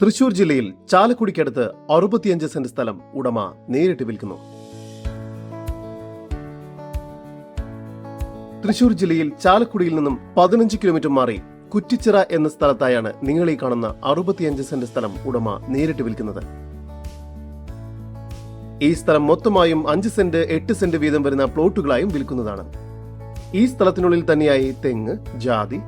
തൃശൂർ ജില്ലയിൽ ചാലക്കുടിക്കടുത്ത് അറുപത്തിയഞ്ച് സെന്റ് സ്ഥലം ഉടമ നേരിട്ട് വിൽക്കുന്നു. തൃശൂർ ജില്ലയിൽ ചാലക്കുടിയിൽ നിന്നും പതിനഞ്ച് കിലോമീറ്റർ മാറി കുറ്റിച്ചിറ എന്ന സ്ഥലത്തായാണ് നിങ്ങൾ ഈ കാണുന്ന അറുപത്തിയഞ്ച് സെന്റ് സ്ഥലം ഉടമ നേരിട്ട് വിൽക്കുന്നത്. ഈ സ്ഥലം മൊത്തമായും അഞ്ച് സെന്റ് എട്ട് സെന്റ് വീതം വരുന്ന പ്ലോട്ടുകളായും വിൽക്കുന്നതാണ്. ഈ സ്ഥലത്തിനുള്ളിൽ തന്നെയായി തെങ്ങ് ജാതി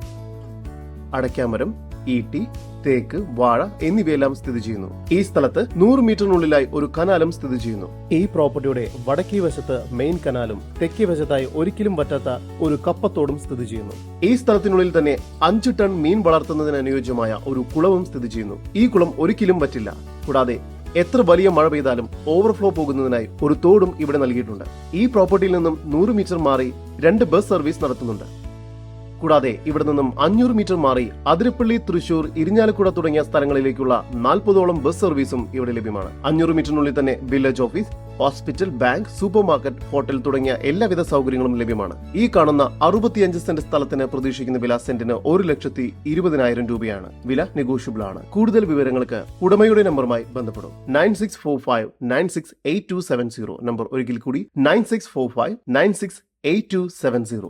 അടയ്ക്കാമരം ഈട്ടി തേക്ക് വാഴ എന്നിവയെല്ലാം സ്ഥിതി ചെയ്യുന്നു. ഈ സ്ഥലത്ത് നൂറ് മീറ്ററിനുള്ളിലായി ഒരു കനാലും സ്ഥിതി ചെയ്യുന്നു. ഈ പ്രോപ്പർട്ടിയുടെ വടക്കേ വശത്ത് മെയിൻ കനാലും തെക്കേ വശത്തായി ഒരിക്കലും പറ്റാത്ത ഒരു കപ്പത്തോടും സ്ഥിതി ചെയ്യുന്നു. ഈ സ്ഥലത്തിനുള്ളിൽ തന്നെ അഞ്ച് ടൺ മീൻ വളർത്തുന്നതിന് അനുയോജ്യമായ ഒരു കുളവും സ്ഥിതി ചെയ്യുന്നു. ഈ കുളം ഒരിക്കലും പറ്റില്ല കൂടാതെ എത്ര വലിയ മഴ പെയ്താലും ഓവർഫ്ലോ പോകുന്നതിനായി ഒരു തോടും ഇവിടെ നൽകിയിട്ടുണ്ട്. ഈ പ്രോപ്പർട്ടിയിൽ നിന്നും നൂറ് മീറ്റർ മാറി രണ്ട് ബസ് സർവീസ് നടത്തുന്നുണ്ട്. കൂടാതെ ഇവിടെ നിന്നും അഞ്ഞൂറ് മീറ്റർ മാറി അതിരപ്പള്ളി തൃശൂർ ഇരിഞ്ഞാലക്കുട തുടങ്ങിയ സ്ഥലങ്ങളിലേക്കുള്ള നാൽപ്പതോളം ബസ് സർവീസും ഇവിടെ ലഭ്യമാണ്. അഞ്ഞൂറ് മീറ്ററിനുള്ളിൽ തന്നെ village office hospital bank supermarket hotel തുടങ്ങിയ എല്ലാവിധ സൗകര്യങ്ങളും ലഭ്യമാണ്. ഈ കാണുന്ന അറുപത്തിയഞ്ച് സെന്റ് സ്ഥലത്തിന് പ്രതീക്ഷിക്കുന്ന വില സെന്റിന് ഒരു ലക്ഷത്തി ഇരുപതിനായിരം രൂപയാണ്. വില നെഗോഷ്യബിൾ ആണ്. കൂടുതൽ വിവരങ്ങൾക്ക് ഉടമയുടെ നമ്പറുമായി ബന്ധപ്പെടും. Nine six four five nine six eight two seven zero. Number ഒരിക്കൽ കൂടി nine six four five nine six eight two seven zero.